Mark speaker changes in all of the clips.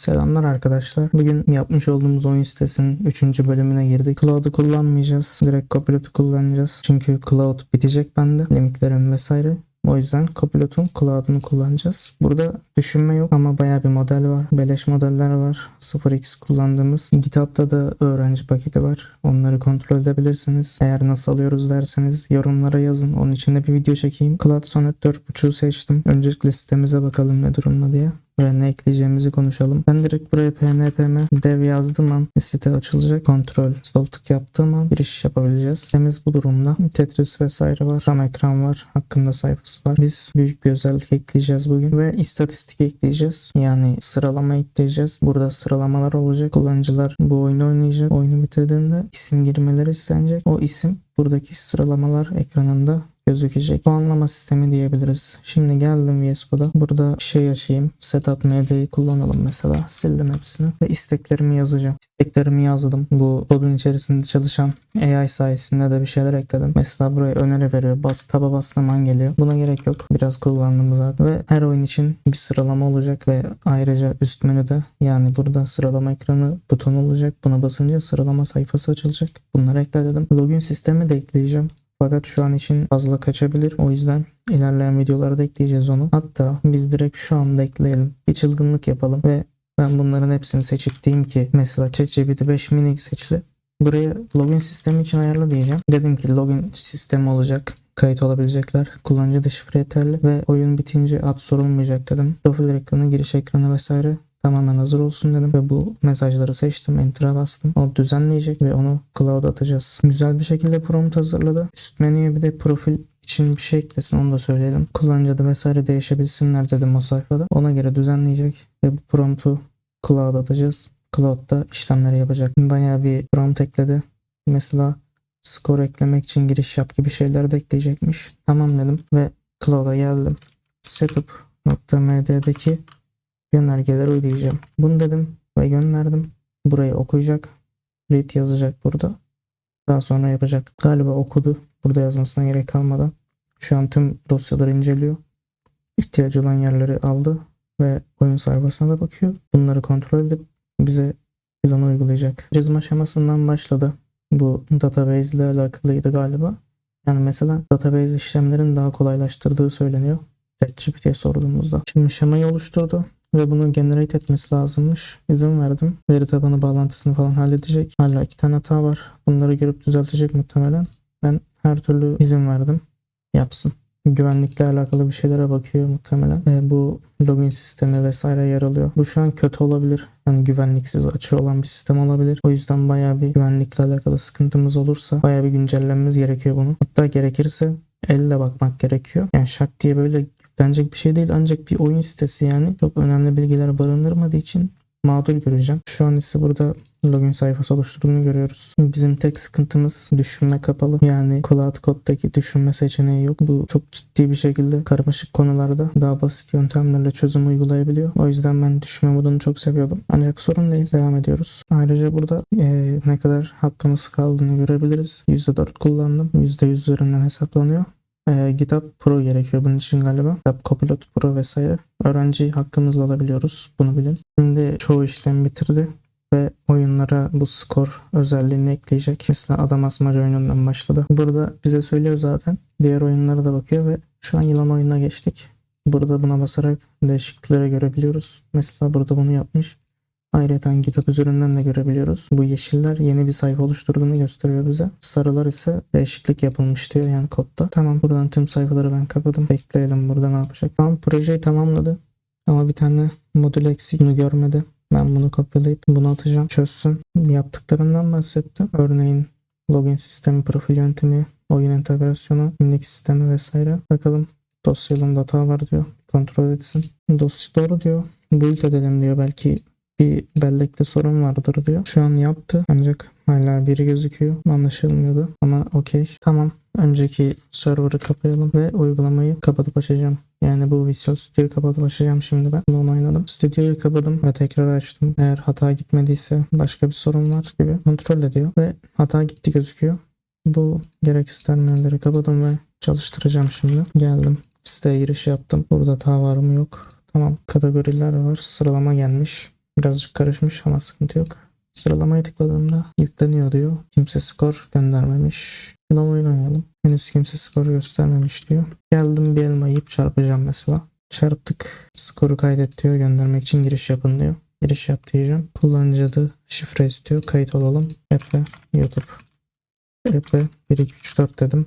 Speaker 1: Selamlar arkadaşlar. Bugün yapmış olduğumuz oyun sitesinin 3. bölümüne girdik. Cloud'u kullanmayacağız. Direkt Copilot'u kullanacağız. Çünkü Cloud bitecek bende. Limitlerim vesaire. O yüzden Copilot'un Cloud'unu kullanacağız. Burada düşünme yok ama bayağı bir model var. Beleş modeller var. 0x kullandığımız. GitHub'da da öğrenci paketi var. Onları kontrol edebilirsiniz. Eğer nasıl alıyoruz derseniz yorumlara yazın. Onun için de bir video çekeyim. Cloud Sonnet 4.5'u seçtim. Öncelikle sitemize bakalım ne durumda diye ve ne ekleyeceğimizi konuşalım. Ben direkt buraya pnpm dev yazdığım an site açılacak. Kontrol sol tık yaptığım an giriş yapabileceğiz. Sitemiz bu durumda. Tetris vesaire var. Tam ekran var. Hakkında sayfası var. Biz büyük bir özellik ekleyeceğiz bugün ve istatistik ekleyeceğiz. Yani sıralama ekleyeceğiz. Burada sıralamalar olacak. Kullanıcılar bu oyunu oynayacak. Oyunu bitirdiğinde isim girmeleri istenecek. O isim buradaki sıralamalar ekranında gözükecek. Puanlama sistemi diyebiliriz. Şimdi geldim VS Code'a. Burada şey açayım. Setup MD'yi kullanalım mesela. Sildim hepsini. Ve isteklerimi yazacağım. İsteklerimi yazdım. Bu kodun içerisinde çalışan AI sayesinde de bir şeyler ekledim. Mesela buraya öneri veriyor. Bas, taba bastığım geliyor. Buna gerek yok. Biraz kullandım zaten. Ve her oyun için bir sıralama olacak ve ayrıca üst menüde yani burada sıralama ekranı butonu olacak. Buna basınca sıralama sayfası açılacak. Bunları ekledim. Login sistemi de ekleyeceğim. Fakat şu an için fazla kaçabilir. O yüzden ilerleyen videolarda ekleyeceğiz onu. Hatta biz direkt şu anda ekleyelim. Bir çılgınlık yapalım ve ben bunların hepsini seçip diyeyim ki mesela ChatGPT 5 mini seçili. Buraya login sistemi için ayarla diyeceğim. Dedim ki login sistemi olacak. Kayıt olabilecekler. Kullanıcı da şifre yeterli ve oyun bitince ad sorulmayacak dedim. Profil ekranı, giriş ekranı vesaire tamamen hazır olsun dedim ve bu mesajları seçtim. Enter'a bastım. O düzenleyecek ve onu cloud'a atacağız. Güzel bir şekilde prompt hazırladı. Üst menüye bir de profil için bir şey eklesin onu da söyleyelim. Kullanıcı adı vesaire değişebilsinler dedim o sayfada. Ona göre düzenleyecek ve bu prompt'u cloud'a atacağız. Cloud'da işlemleri yapacak. Bayağı bir prompt ekledi. Mesela skor eklemek için giriş yap gibi şeyler de ekleyecekmiş. Tamam dedim ve cloud'a geldim. Setup.md'deki yönergeleri uygulayacağım. Bunu dedim ve gönderdim. Burayı okuyacak. Read yazacak burada. Daha sonra yapacak. Galiba okudu. Burada yazmasına gerek kalmadan. Şu an tüm dosyaları inceliyor. İhtiyacı olan yerleri aldı ve oyun sayfasına da bakıyor. Bunları kontrol edip bize planı uygulayacak. Çizim aşamasından başladı. Bu database ile alakalıydı galiba. Yani mesela database işlemlerin daha kolaylaştırdığı söyleniyor. ChatGPT'ye sorduğumuzda. Şimdi şemayı oluşturdu ve bunu generate etmesi lazımmış. İzin verdim. Veri tabanı bağlantısını falan halledecek. Hala iki tane hata var. Bunları görüp düzeltecek muhtemelen. Ben her türlü izin verdim. Yapsın. Güvenlikle alakalı bir şeylere bakıyor muhtemelen. E, bu login sistemi vesaire yer alıyor. Bu şu an kötü olabilir. Yani güvenliksiz açığı olan bir sistem olabilir. O yüzden bayağı bir güvenlikle alakalı sıkıntımız olursa bayağı bir güncellememiz gerekiyor bunu. Hatta gerekirse elle bakmak gerekiyor. Yani şak diye böyle yüklenecek bir şey değil ancak bir oyun sitesi yani çok önemli bilgiler barındırmadığı için mağdur göreceğim. Şu an ise burada login sayfası oluşturduğunu görüyoruz. Bizim tek sıkıntımız düşünme kapalı. Yani Cloud Code'daki düşünme seçeneği yok. Bu çok ciddi bir şekilde karmaşık konularda daha basit yöntemlerle çözüm uygulayabiliyor. O yüzden ben düşünme modunu çok seviyordum. Ancak sorun değil. Devam ediyoruz. Ayrıca burada eee, ne kadar hakkımız kaldığını görebiliriz. %4 kullandım. %100 üzerinden hesaplanıyor. Ee, GitHub Pro gerekiyor bunun için galiba. GitHub Copilot Pro vesaire. Öğrenci hakkımızla alabiliyoruz. Bunu bilin. Şimdi çoğu işlem bitirdi ve oyunlara bu skor özelliğini ekleyecek. Mesela adam asmaca oyunundan başladı. Burada bize söylüyor zaten. Diğer oyunlara da bakıyor ve şu an yılan oyununa geçtik. Burada buna basarak değişiklikleri görebiliyoruz. Mesela burada bunu yapmış. Ayrıca GitHub üzerinden de görebiliyoruz. Bu yeşiller yeni bir sayfa oluşturduğunu gösteriyor bize. Sarılar ise değişiklik yapılmış diyor yani kodda. Tamam buradan tüm sayfaları ben kapadım. Bekleyelim burada ne yapacak. Tamam projeyi tamamladı. Ama bir tane modül eksik bunu görmedi. Ben bunu kopyalayıp bunu atacağım. Çözsün. Yaptıklarından bahsettim. Örneğin login sistemi, profil yöntemi, oyun entegrasyonu, kimlik sistemi vesaire. Bakalım dosyalımda hata var diyor. Kontrol etsin. Dosya doğru diyor. Build edelim diyor. Belki bir bellekte sorun vardır diyor. Şu an yaptı ancak hala biri gözüküyor. Anlaşılmıyordu ama okey. Tamam. Önceki server'ı kapayalım ve uygulamayı kapatıp açacağım. Yani bu Visual Studio'yu kapatıp açacağım şimdi ben. Bunu onayladım. Studio'yu kapadım ve tekrar açtım. Eğer hata gitmediyse başka bir sorun var gibi kontrol ediyor ve hata gitti gözüküyor. Bu gereksiz terminalleri kapadım ve çalıştıracağım şimdi. Geldim. Siteye giriş yaptım. Burada hata var mı yok. Tamam. Kategoriler var. Sıralama gelmiş. Birazcık karışmış ama sıkıntı yok. Sıralamaya tıkladığımda yükleniyor diyor. Kimse skor göndermemiş. Yılan oyun oynayalım. Henüz kimse skor göstermemiş diyor. Geldim bir elma yiyip çarpacağım mesela. Çarptık. Skoru kaydet diyor. Göndermek için giriş yapın diyor. Giriş yap diyeceğim. Kullanıcı adı şifre istiyor. Kayıt olalım. Epe YouTube. Epe 1 2 3 4 dedim.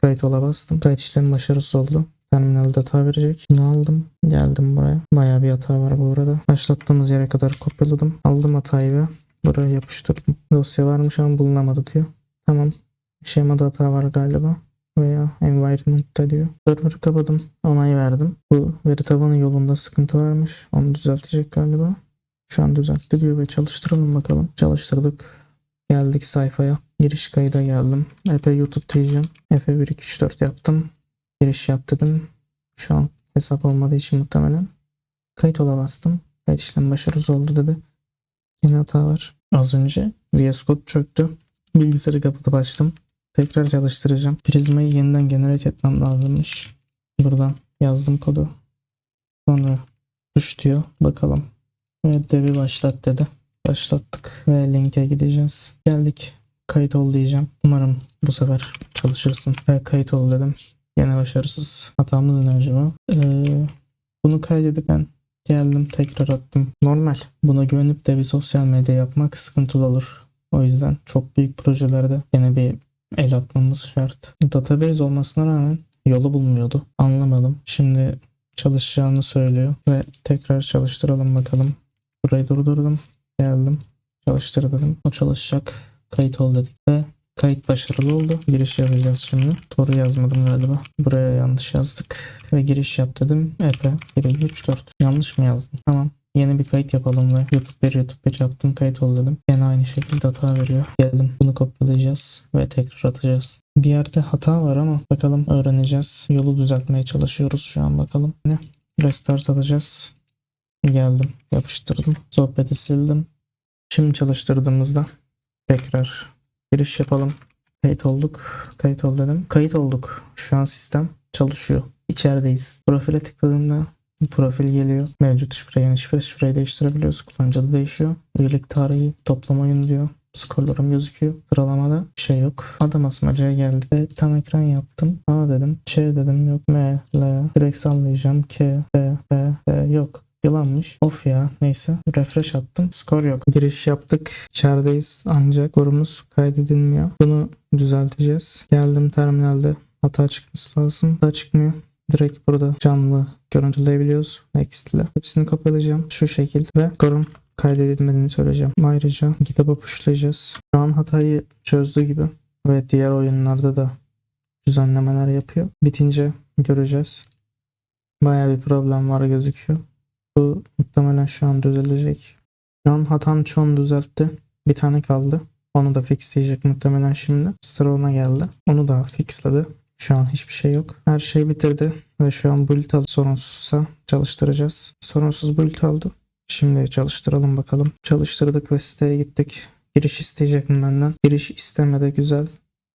Speaker 1: Kayıt ola bastım. Kayıt işlemi başarısız oldu. Terminalde hata verecek. Bunu aldım. Geldim buraya. Bayağı bir hata var bu arada. Başlattığımız yere kadar kopyaladım. Aldım hatayı ve buraya yapıştırdım. Dosya varmış ama bulunamadı diyor. Tamam. Şemada hata var galiba. Veya environment'ta diyor. Server'ı kapadım. Onay verdim. Bu veri tabanı yolunda sıkıntı varmış. Onu düzeltecek galiba. Şu an düzeltti diyor ve çalıştıralım bakalım. Çalıştırdık. Geldik sayfaya. Giriş kayda geldim. Epe YouTube diyeceğim. Epe 1 2 3 4 yaptım. Giriş yap dedim. Şu an hesap olmadığı için muhtemelen. Kayıt ola bastım. Kayıt işlemi başarısız oldu dedi. Yine hata var. Az önce VS Code çöktü. Bilgisayarı kapatıp açtım. Tekrar çalıştıracağım. Prizmayı yeniden generate etmem lazımmış. Buradan yazdım kodu. Sonra push diyor. Bakalım. Ve devi başlat dedi. Başlattık. Ve linke gideceğiz. Geldik. Kayıt ol diyeceğim. Umarım bu sefer çalışırsın. Ve kayıt ol dedim. Yine başarısız. Hatamız ne acaba? Ee, bunu kaydedip ben geldim tekrar attım. Normal. Buna güvenip de bir sosyal medya yapmak sıkıntılı olur. O yüzden çok büyük projelerde yine bir el atmamız şart. Database olmasına rağmen yolu bulmuyordu. Anlamadım. Şimdi çalışacağını söylüyor ve tekrar çalıştıralım bakalım. Burayı durdurdum. Geldim. Çalıştır dedim. O çalışacak. Kayıt ol dedik ve kayıt başarılı oldu. Giriş yapacağız şimdi. Doğru yazmadım galiba. Buraya yanlış yazdık. Ve giriş yap dedim. Epe 1, 2, 3, 4. Yanlış mı yazdım? Tamam. Yeni bir kayıt yapalım ve YouTube 1, YouTube 1 yaptım. Kayıt ol dedim. Yine aynı şekilde hata veriyor. Geldim. Bunu kopyalayacağız ve tekrar atacağız. Bir yerde hata var ama bakalım öğreneceğiz. Yolu düzeltmeye çalışıyoruz şu an bakalım. Ne? Restart atacağız. Geldim. Yapıştırdım. Sohbeti sildim. Şimdi çalıştırdığımızda tekrar giriş yapalım. Kayıt olduk. Kayıt ol dedim. Kayıt olduk. Şu an sistem çalışıyor. İçerideyiz. Profile tıkladığımda profil geliyor. Mevcut şifre yeni şifre şifreyi değiştirebiliyoruz. Kullanıcı adı değişiyor. Üyelik tarihi toplama oyunu diyor. Skorlarım gözüküyor. Sıralamada bir şey yok. Adam asmacaya geldi. Ve tam ekran yaptım. A dedim. Ç dedim. Yok. M, L. Direkt sallayacağım. K, B, B, B. Yok. Yılanmış. Of ya. Neyse. Refresh attım. Skor yok. Giriş yaptık. İçerideyiz. Ancak skorumuz kaydedilmiyor. Bunu düzelteceğiz. Geldim terminalde. Hata çıkması lazım. Hata çıkmıyor. Direkt burada canlı görüntüleyebiliyoruz. Next ile. Hepsini kopyalayacağım. Şu şekil ve skorun kaydedilmediğini söyleyeceğim. Ayrıca kitaba pushlayacağız. Şu an hatayı çözdü gibi ve diğer oyunlarda da düzenlemeler yapıyor. Bitince göreceğiz. Bayağı bir problem var gözüküyor. Bu muhtemelen şu an düzelecek. Şu an hatanın çoğunu düzeltti. Bir tane kaldı. Onu da fixleyecek muhtemelen şimdi. Sıra ona geldi. Onu da fixledi. Şu an hiçbir şey yok. Her şey bitirdi ve şu an build aldı. Sorunsuzsa çalıştıracağız. Sorunsuz build aldı. Şimdi çalıştıralım bakalım. Çalıştırdık ve siteye gittik. Giriş isteyecek mi benden? Giriş istemedi güzel.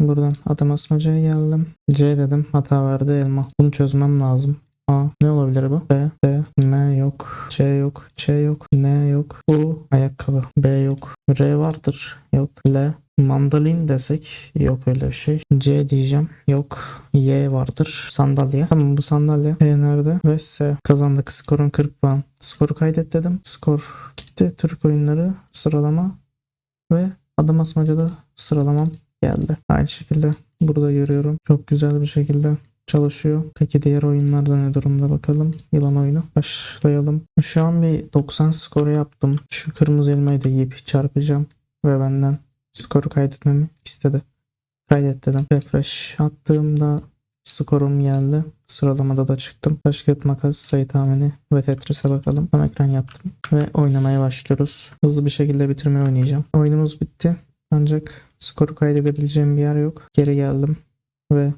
Speaker 1: Buradan adım asmacaya geldim. C dedim hata verdi elma. Bunu çözmem lazım. A ne olabilir bu? B, D, M yok. C yok. C yok. N yok. U ayakkabı. B yok. R vardır. Yok. L mandalin desek yok öyle bir şey. C diyeceğim. Yok. Y vardır. Sandalye. Tamam bu sandalye. E nerede? Ve S. Kazandık. Skorun 40 puan. Skoru kaydet dedim. Skor gitti. Türk oyunları sıralama ve adım asmacada sıralamam geldi. Aynı şekilde burada görüyorum. Çok güzel bir şekilde çalışıyor. Peki diğer oyunlarda ne durumda bakalım. Yılan oyunu. Başlayalım. Şu an bir 90 skoru yaptım. Şu kırmızı elmayı da yiyip çarpacağım. Ve benden skoru kaydetmemi istedi. Kaydet dedim. Refresh attığımda skorum geldi. Sıralamada da çıktım. Taş kağıt makas sayı tahmini ve Tetris'e bakalım. Tam ekran yaptım. Ve oynamaya başlıyoruz. Hızlı bir şekilde bitirmeyi oynayacağım. Oyunumuz bitti. Ancak skoru kaydedebileceğim bir yer yok. Geri geldim. Ve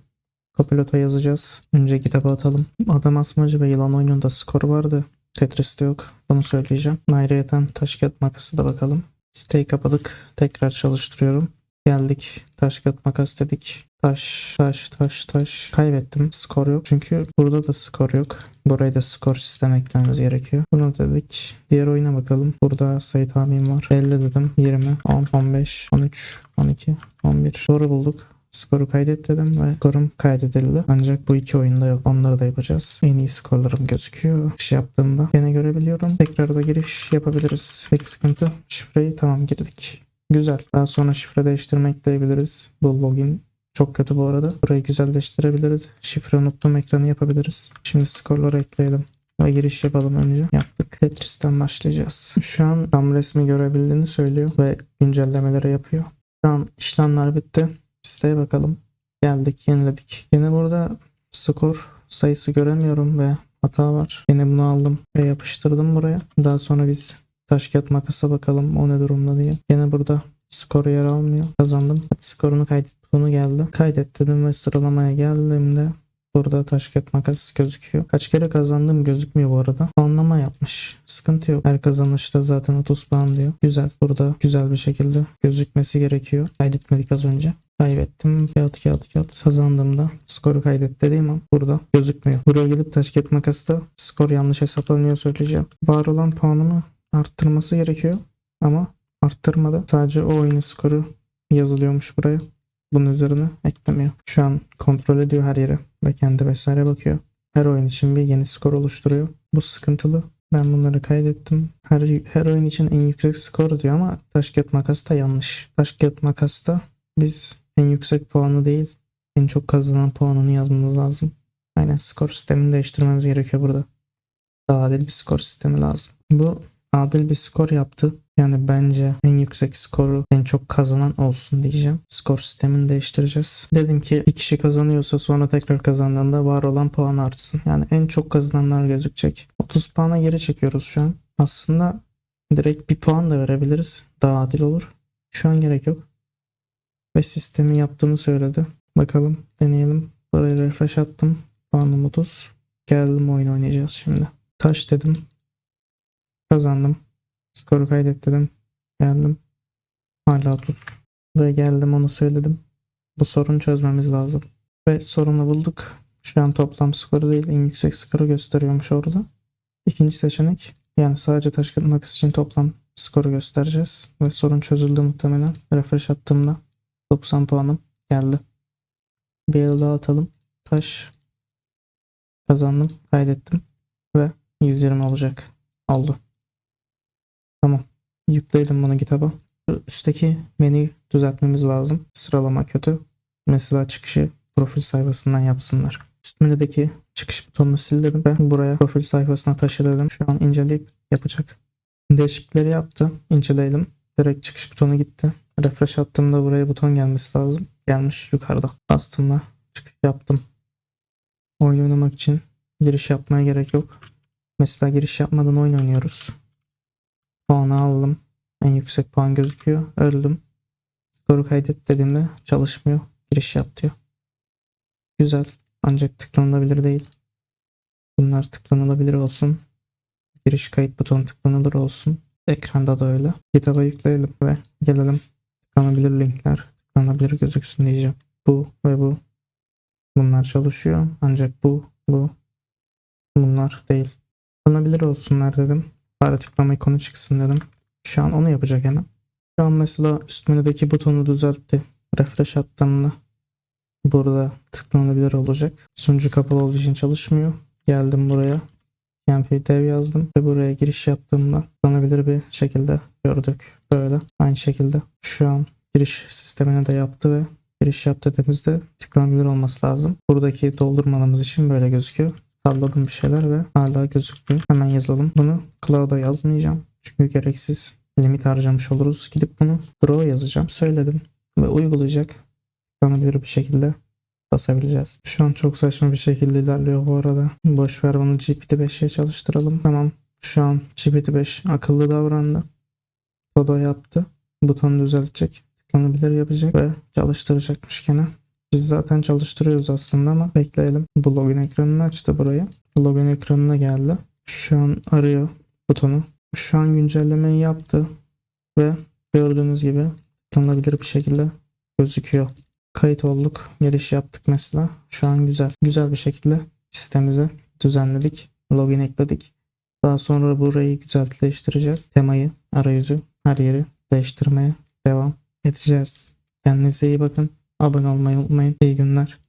Speaker 1: Copilot'a yazacağız. Önce kitaba atalım. Adam asmacı ve yılan oyununda skoru vardı. Tetris'te yok. Bunu söyleyeceğim. Ayrıyeten taş kağıt makası da bakalım. Siteyi kapadık. Tekrar çalıştırıyorum. Geldik. Taş kağıt makas dedik. Taş, taş, taş, taş. Kaybettim. Skor yok. Çünkü burada da skor yok. Buraya da skor sistem eklememiz gerekiyor. Bunu dedik. Diğer oyuna bakalım. Burada sayı tahminim var. 50 dedim. 20, 10, 15, 13, 12, 11. Doğru bulduk. Skoru kaydet ve skorum kaydedildi. Ancak bu iki oyunda yok. Onları da yapacağız. En iyi skorlarım gözüküyor. İş yaptığımda gene görebiliyorum. Tekrar da giriş yapabiliriz. Pek sıkıntı. Şifreyi tamam girdik. Güzel. Daha sonra şifre değiştirme ekleyebiliriz. Bu login çok kötü bu arada. Burayı güzelleştirebiliriz. Şifre unuttum ekranı yapabiliriz. Şimdi skorları ekleyelim. Ve giriş yapalım önce. Yaptık. Tetris'ten başlayacağız. Şu an tam resmi görebildiğini söylüyor ve güncellemeleri yapıyor. Şu an işlemler bitti. Siteye bakalım. Geldik, yeniledik. Yine burada skor sayısı göremiyorum ve hata var. Yine bunu aldım ve yapıştırdım buraya. Daha sonra biz taş kağıt makasa bakalım o ne durumda diye. Yine burada skoru yer almıyor. Kazandım. Hadi skorunu kaydet butonu geldi. Kaydet dedim ve sıralamaya geldiğimde Burada taş kağıt makas gözüküyor. Kaç kere kazandığım gözükmüyor bu arada. Puanlama yapmış. Sıkıntı yok. Her kazanışta zaten 30 puan diyor. Güzel. Burada güzel bir şekilde gözükmesi gerekiyor. Kaydetmedik az önce. Kaybettim. Kağıt kağıt kağıt. Kazandığımda skoru kaydet dediğim an burada gözükmüyor. Buraya gidip taş kağıt makasta skor yanlış hesaplanıyor söyleyeceğim. Var olan puanımı arttırması gerekiyor. Ama arttırmadı. Sadece o oyunun skoru yazılıyormuş buraya. Bunun üzerine eklemiyor. Şu an kontrol ediyor her yeri ve kendi vesaire bakıyor. Her oyun için bir yeni skor oluşturuyor. Bu sıkıntılı. Ben bunları kaydettim. Her, her oyun için en yüksek skor diyor ama taş kağıt makasta yanlış. Taş kağıt makasta biz en yüksek puanı değil en çok kazanan puanını yazmamız lazım. Aynen skor sistemini değiştirmemiz gerekiyor burada. Daha adil bir skor sistemi lazım. Bu adil bir skor yaptı. Yani bence en yüksek skoru en çok kazanan olsun diyeceğim. Skor sistemini değiştireceğiz. Dedim ki bir kişi kazanıyorsa sonra tekrar kazandığında var olan puan artsın. Yani en çok kazananlar gözükecek. 30 puana geri çekiyoruz şu an. Aslında direkt bir puan da verebiliriz. Daha adil olur. Şu an gerek yok. Ve sistemi yaptığını söyledi. Bakalım deneyelim. Buraya refresh attım. Puanım 30. Geldim oyun oynayacağız şimdi. Taş dedim. Kazandım. Skoru kaydet dedim. Geldim. Hala tut. Ve geldim onu söyledim. Bu sorunu çözmemiz lazım. Ve sorunu bulduk. Şu an toplam skoru değil en yüksek skoru gösteriyormuş orada. İkinci seçenek yani sadece taş kağıt makas için toplam skoru göstereceğiz. Ve sorun çözüldü muhtemelen. Refresh attığımda 90 puanım geldi. Bir el daha atalım. Taş kazandım. Kaydettim. Ve 120 olacak. Oldu. Tamam. Yükledim bunu kitaba. Şu üstteki menüyü düzeltmemiz lazım. Sıralama kötü. Mesela çıkışı profil sayfasından yapsınlar. Üst menüdeki çıkış butonunu sil dedim ve buraya profil sayfasına taşı dedim. Şu an inceleyip yapacak. Değişiklikleri yaptı. İnceleyelim. Direkt çıkış butonu gitti. Refresh attığımda buraya buton gelmesi lazım. Gelmiş yukarıda. Bastığımda çıkış yaptım. Oyun oynamak için giriş yapmaya gerek yok. Mesela giriş yapmadan oyun oynuyoruz. Puanı aldım. En yüksek puan gözüküyor. Öldüm. Skoru kaydet dediğimde çalışmıyor. Giriş yap diyor. Güzel. Ancak tıklanılabilir değil. Bunlar tıklanılabilir olsun. Giriş kayıt butonu tıklanılır olsun. Ekranda da öyle. Kitaba yükleyelim ve gelelim. Tıklanabilir linkler tıklanabilir gözüksün diyeceğim. Bu ve bu. Bunlar çalışıyor. Ancak bu, bu, bunlar değil. Tıklanabilir olsunlar dedim. Fare tıklama ikonu çıksın dedim. Şu an onu yapacak hemen. Şu an mesela üst menüdeki butonu düzeltti. Refresh attığımda burada tıklanabilir olacak. Sunucu kapalı olduğu için çalışmıyor. Geldim buraya. PNP dev yazdım ve buraya giriş yaptığımda tıklanabilir bir şekilde gördük. Böyle aynı şekilde şu an giriş sistemini de yaptı ve giriş yap dediğimizde tıklanabilir olması lazım. Buradaki doldurmamız için böyle gözüküyor. Salladım bir şeyler ve hala gözükmüyor. Hemen yazalım. Bunu cloud'a yazmayacağım. Çünkü gereksiz limit harcamış oluruz. Gidip bunu Pro yazacağım. Söyledim ve uygulayacak. Tıklanabilir bir şekilde basabileceğiz. Şu an çok saçma bir şekilde ilerliyor bu arada. Boş ver bunu GPT-5'e çalıştıralım. Tamam. Şu an GPT-5 akıllı davrandı. Todo yaptı. Butonu düzeltecek. Tıklanabilir yapacak ve çalıştıracakmış gene. Biz zaten çalıştırıyoruz aslında ama bekleyelim. Bu login ekranını açtı burayı. Login ekranına geldi. Şu an arıyor butonu. Şu an güncellemeyi yaptı ve gördüğünüz gibi tıklanabilir bir şekilde gözüküyor. kayıt olduk. Giriş yaptık mesela. Şu an güzel. Güzel bir şekilde sistemimizi düzenledik. Login ekledik. Daha sonra burayı güzelleştireceğiz. Temayı, arayüzü, her yeri değiştirmeye devam edeceğiz. Kendinize iyi bakın. Abone olmayı unutmayın. İyi günler.